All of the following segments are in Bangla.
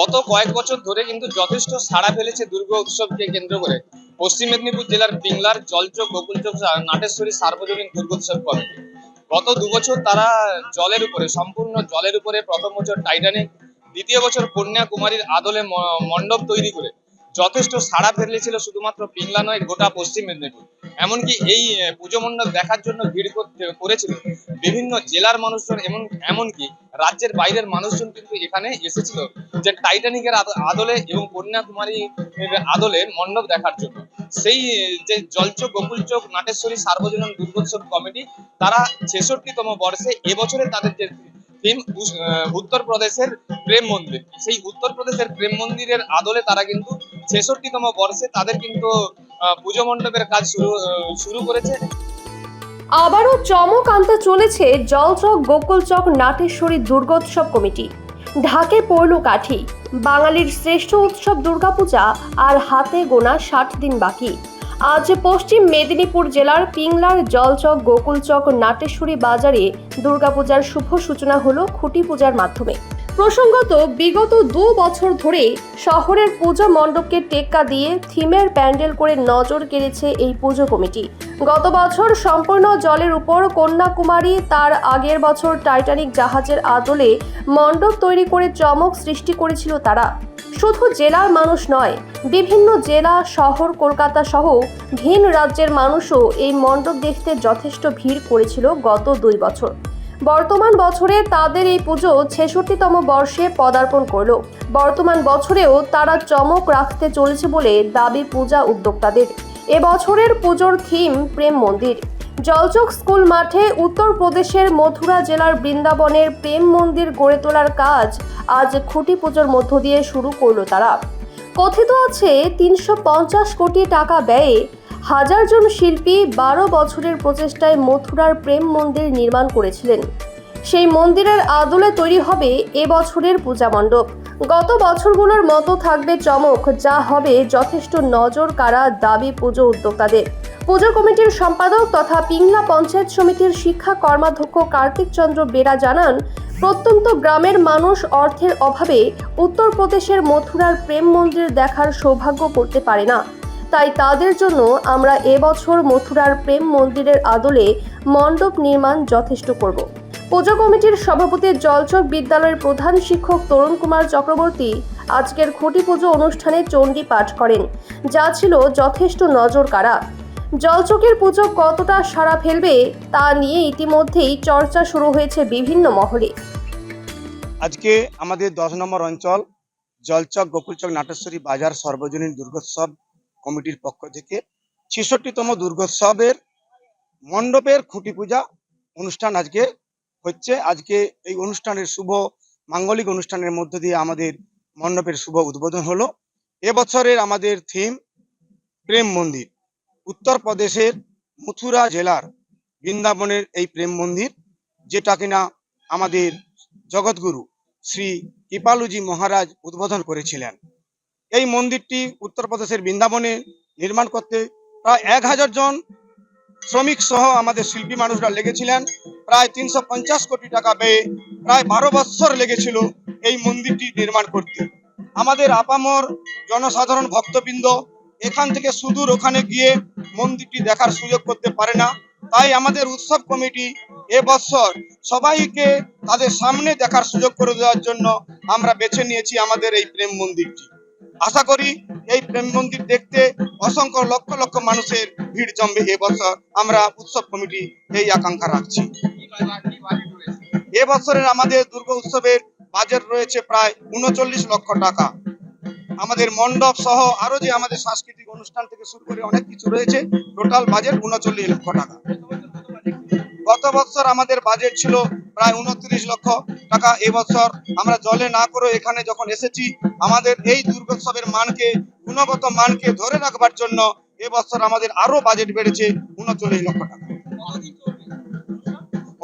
গত কয়েক বছর ধরে কিন্তু যথেষ্ট সাড়া ফেলেছে দুর্গা উৎসবকে কেন্দ্র করে। পশ্চিম মেদিনীপুর জেলার পিংলার জলচক গোকুলচক নাটেশ্বরী সার্বজনীন দুর্গোৎসব কমিটি। গত দু বছর তারা জলের উপরে, সম্পূর্ণ জলের উপরে প্রথম বছর টাইটানিক, দ্বিতীয় বছর কন্যাকুমারীর আদলে মণ্ডপ তৈরি করে যথেষ্ট সাড়া ফেলেছিল শুধুমাত্র পিংলা নয়, গোটা পশ্চিম মেদিনীপুর। এমনকি এই পুজো মণ্ডপ দেখার জন্য ভিড় করতে, করেছিল বিভিন্ন জেলার মানুষজন এমন এমনকি রাজ্যের বাইরের মানুষজন কিন্তু এখানে এসেছিল যে টাইটানিকের আদলে এবং কন্যাকুমারী আদলে মণ্ডপ দেখার জন্য। সেই যে জলচক, গোকুলচক, নাটেশ্বরী, সার্বজনীন দুর্গোৎসব কমিটি, তারা ছেষট্টিতম বর্ষে এবছরে তাদের যে থিম উত্তরপ্রদেশের প্রেম মন্দির। সেই উত্তরপ্রদেশের প্রেম মন্দিরের আদলে তারা কিন্তু ছেষট্টিতম বর্ষে তাদের কিন্তু পুজো মণ্ডপের কাজ শুরু করেছে। আবারও চমক আনতে চলেছে জলচক, গোকুলচক, নাটেশ্বরী দুর্গোৎসব কমিটি। ঢাকে পড়ল কাঠি। বাঙালির শ্রেষ্ঠ উৎসব দুর্গাপূজা আর হাতে গোনা ষাট দিন বাকি। আজ পশ্চিম মেদিনীপুর জেলার পিংলার জলচক, গোকুলচক, নাটেশ্বরী বাজারে দুর্গাপূজার শুভ সূচনা হলো খুঁটি পূজার মাধ্যমে। প্রসঙ্গত, বিগত দু বছর ধরে শহরের পুজো মণ্ডপকে টেক্কা দিয়ে থিমের প্যান্ডেল করে নজর কেড়েছে এই পুজো কমিটি। গত বছর সম্পূর্ণ জলের উপর কন্যাকুমারী, তার আগের বছর টাইটানিক জাহাজের আদলে মণ্ডপ তৈরি করে চমক সৃষ্টি করেছিল তারা। শুধু জেলার মানুষ নয়, বিভিন্ন জেলা, শহর, কলকাতা সহ ভিন রাজ্যের মানুষও এই মণ্ডপ দেখতে যথেষ্ট ভিড় করেছিল গত দুই বছর। বর্তমান বছরে তাদের এই পুজো ছেষট্টিতম বর্ষে পদার্পণ করল। বর্তমান বছরেও তারা চমক রাখতে চলেছে বলে দাবি পূজা উদ্যোক্তাদের। এবছরের পুজোর থিম প্রেম মন্দির। জলচক স্কুল মাঠে উত্তরপ্রদেশের মথুরা জেলার বৃন্দাবনের প্রেম মন্দির গড়ে তোলার কাজ আজ খুঁটি পুজোর মধ্য দিয়ে শুরু করল তারা। কথিত আছে, তিনশো পঞ্চাশ কোটি টাকা ব্যয়ে হাজার জন শিল্পী বারো বছরের প্রচেষ্টায় মথুরার প্রেম মন্দির নির্মাণ করেছিলেন। সেই মন্দিরের আদলে তৈরি হবে এবছরের পূজা মণ্ডপ। গত বছরগুলোর মতো থাকবে চমক, যা হবে যথেষ্ট নজর কাড়া দাবি পুজো উদ্যোক্তাদের। পুজো কমিটির সম্পাদক তথা পিংলা পঞ্চায়েত সমিতির শিক্ষা কর্মাধ্যক্ষ কার্তিক চন্দ্র বেরা জানান, প্রত্যন্ত গ্রামের মানুষ অর্থের অভাবে উত্তরপ্রদেশের মথুরার প্রেম মন্দির দেখার সৌভাগ্য করতে পারে না। তাই তাদের জন্য আমরা এবছর মথুরার প্রেম মন্দিরের আদলে মণ্ডপ নির্মাণ যথেষ্ট করব। পুজো কমিটির সভাপতি জলচক বিদ্যালয়ের প্রধান শিক্ষক তরুণ কুমার চক্রবর্তী আজকের খুঁটি পুজো অনুষ্ঠানে চণ্ডী পাঠ করেন, যা ছিল যথেষ্ট নজর কাড়া জলচকের পুজো কতটা সাড়া ফেলবে তা নিয়ে ইতিমধ্যেই চর্চা শুরু হয়েছে বিভিন্ন মহলে। আজকে আমাদের দশ নম্বর অঞ্চল, জলচক, গোকুলচক, নাটেশ্বরী বাজার, সর্বজনীন দুর্গোৎসব কমিটির পক্ষ থেকে ছেষট্টিতম দুর্গোৎসবের মণ্ডপের খুঁটি পূজা অনুষ্ঠান আজকে হচ্ছে। আজকে এই অনুষ্ঠানের শুভ মাঙ্গলিক অনুষ্ঠানের মধ্য দিয়ে আমাদের মণ্ডপের শুভ উদ্বোধন হলো। এবছরের আমাদের থিম প্রেম মন্দির। উত্তরপ্রদেশের মথুরা জেলার বৃন্দাবনের এই প্রেম মন্দির, যেটা কিনা আমাদের জগৎগুরু শ্রী কৃপালুজি মহারাজ উদ্বোধন করেছিলেন। এই মন্দিরটি উত্তরপ্রদেশের বৃন্দাবনে নির্মাণ করতে প্রায় এক হাজার জন শ্রমিক সহ আমাদের শিল্পী মানুষরা লেগেছিলেন। প্রায় তিনশো পঞ্চাশ কোটি টাকা ব্যয়ে প্রায় বারো বৎসর লেগেছিল এই মন্দিরটি নির্মাণ করতে। আমাদের আপামর জনসাধারণ ভক্তবৃন্দ এখান থেকে সুদূর ওখানে গিয়ে মন্দিরটি দেখার সুযোগ করতে পারে না। তাই আমাদের উৎসব কমিটি এবছর সবাইকে তাদের সামনে দেখার সুযোগ করে দেওয়ার জন্য আমরা বেছে নিয়েছি আমাদের এই প্রেম মন্দিরটি। আশা করি এই প্রেম মন্দির দেখতে অসংখ্য লক্ষ লক্ষ মানুষের ভিড় জমবে এবছর আমরা উৎসব কমিটি এই আকাঙ্ক্ষা রাখছি। এবছরের আমাদের দুর্গা উৎসবের বাজেট রয়েছে প্রায় উনচল্লিশ লক্ষ টাকা। আমাদের মণ্ডপ সহ আরও যে আমাদের সাংস্কৃতিক অনুষ্ঠান থেকে শুরু করে অনেক কিছু রয়েছে, টোটাল বাজেট উনচল্লিশ লক্ষ টাকা। গত বছর আমাদের বাজেট ছিল প্রায় উনত্রিশ লক্ষ টাকা এবছর আমরা জলে না করে এখানে যখন এসেছি, আমাদের এই দুর্গোৎসবের মানকে, গুণগত মানকে ধরে রাখবার জন্য এবছর আমাদের আরও বাজেট বেড়েছে উনচল্লিশ লক্ষ টাকা।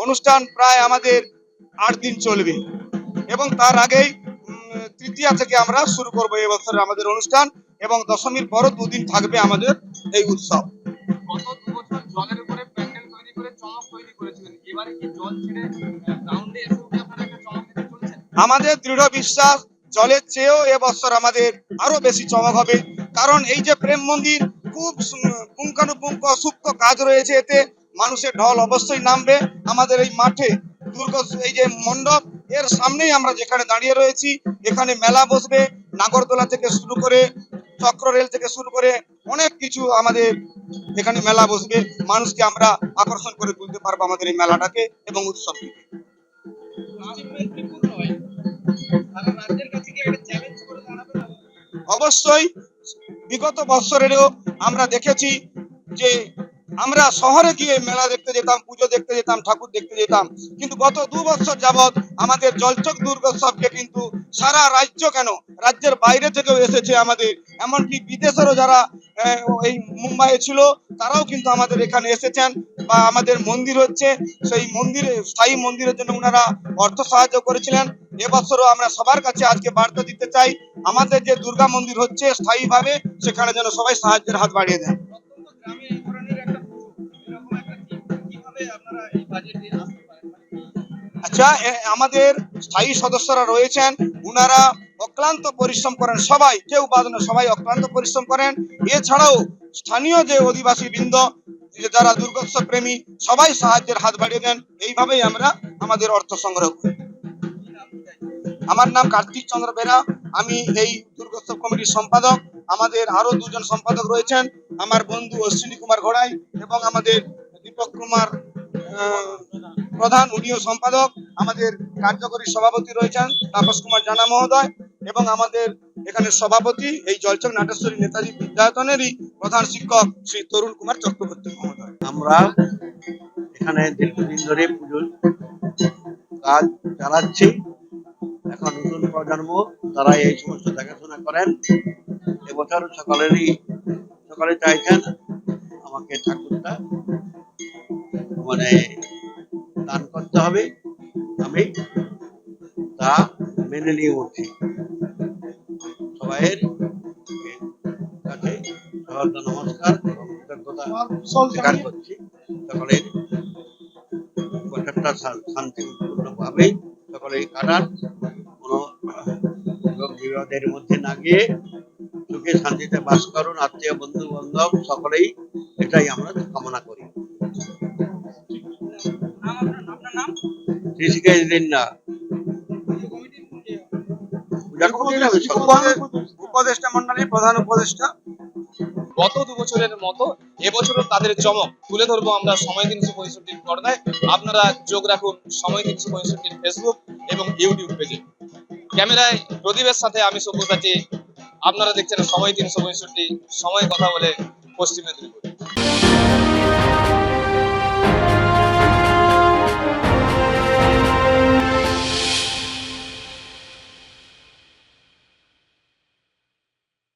অনুষ্ঠান প্রায় আমাদের আট দিন চলবে এবং তার আগেই তৃতীয়া থেকে আমরা শুরু করব এবছর আমাদের অনুষ্ঠান এবং দশমীর পরও দুদিন থাকবে আমাদের এই উৎসব। জলের উপরে প্যান্ডেল তৈরি করে চমক তৈরি করেছিলেন। এবারে কি জল ছেড়ে গ্রাউন্ডে এসে আমাদের দৃঢ় বিশ্বাস, জলের চেয়েও এবছর আমাদের আরও বেশি চমক হবে। কারণ এই যে প্রেম মন্দির, খুব পুঙ্খানুপুঙ্খ সূক্ষ্ম কাজ রয়েছে এতে। মানুষের ঢল অবশ্যই নামবে। আমাদের এই মাঠে দুর্গ এই যে মণ্ডপ, এর সামনেই আমরা যেখানে দাঁড়িয়ে রয়েছি, এখানে মেলা বসবে। নাগরদোলা থেকে শুরু করে চক্র রেল থেকে শুরু করে অনেক কিছু আমাদের এখানে মেলা বসবে। মানুষকে আমরা আকর্ষণ করে তুলতে পারব আমাদের এই মেলাটাকে এবং উৎসবকে অবশ্যই বিগত বৎসরেরও আমরা দেখেছি যে আমরা শহরে গিয়ে মেলা দেখতে যেতাম, পুজো দেখতে যেতাম, ঠাকুর দেখতে যেতাম। কিন্তু গত দু বছর যাবৎ আমাদের জলচক দুর্গোৎসবকে কিন্তু সারা রাজ্য কেন, রাজ্যের বাইরে থেকেও এসেছে আমাদের। এমনকি বিদেশেরও যারা এই মুম্বাইয়ে ছিল, তারাও কিন্তু আমাদের এখানে এসেছেন। বা আমাদের মন্দির হচ্ছে, সেই মন্দিরে, স্থায়ী মন্দিরের জন্য ওনারা অর্থ সাহায্য করেছিলেন। এবছরও আমরা সবার কাছে আজকে বার্তা দিতে চাই, আমাদের যে দুর্গা মন্দির হচ্ছে স্থায়ীভাবে, সেখানে যেন সবাই সাহায্যের হাত বাড়িয়ে দেন আচ্ছা আমাদের স্থায়ী সদস্যরা রয়েছেন উনারা অক্লান্ত পরিশ্রম করেন, সবাই, কেউ বাদ সবাই অক্লান্ত পরিশ্রম করেন। এছাড়াও স্থানীয় যে অধিবাসী বৃন্দ যে যারা দুর্গোৎসব প্রেমী সবাই সাহায্যের হাত বাড়িয়ে দেন। এইভাবেই আমরা আমাদের অর্থ সংগ্রহ করি? আমার নাম কার্তিক চন্দ্র বেরা। আমি এই দুর্গোৎসব কমিটির সম্পাদক। আমাদের আরও দুজন সম্পাদক রয়েছেন। আমার বন্ধু অশ্বিনী কুমার ঘোড়াই এবং আমাদের দীপক কুমার প্রধান, উনিও সম্পাদক। আমাদের কার্যকরী সভাপতি রয়েছেন। তাপস কুমার জানা মহোদয়। এবং আমাদের এখানে সভাপতি এই জলচক নাটেশ্বরী নেতাজি বিদ্যায়তনেরই প্রধান শিক্ষক শ্রী তরুণ কুমার চক্রবর্তী মহোদয়। আমরা এখানে দীর্ঘদিন ধরে পুজোর কাজ চালাচ্ছি। এখন নতুন প্রজন্ম, তারা এই সমস্ত দেখাশোনা করেন। এবছর সকলেরই, সকলে চাইছেন আমাকে ঠাকুরটা মানে দান করতে হবে। আমি তা মেনে নিয়ে উঠছি সবাইয়ের কাছে নমস্কার স্বীকার করছি। সকলের বছরটা শান্তিপূর্ণ ভাবে সকলেই কাটান কোনো বিবাদের মধ্যে না গিয়ে সুখে শান্তিতে বাস করুন আত্মীয় বন্ধু বান্ধব সকলেই এটাই আমরা কামনা করি। কৃষিকাজ দিন না উপদেষ্টা মন্ডলীর প্রধান উপদেষ্টা। গত দু বছরের মতো এবছরও তাদের চমক। তুলে ধরবো আমরা সময় তিনশো পঁয়ষট্টির পর্দায়। আপনারা চোখ রাখুন সময় তিনশো পঁয়ষট্টির ফেসবুক এবং ইউটিউব পেজে ক্যামেরায় প্রদীপের সাথে আমি সব্যসাচী। আপনারা দেখছেন সময় তিনশো পঁয়ষট্টি সময় কথা বলে পশ্চিম মেদিনীপুর।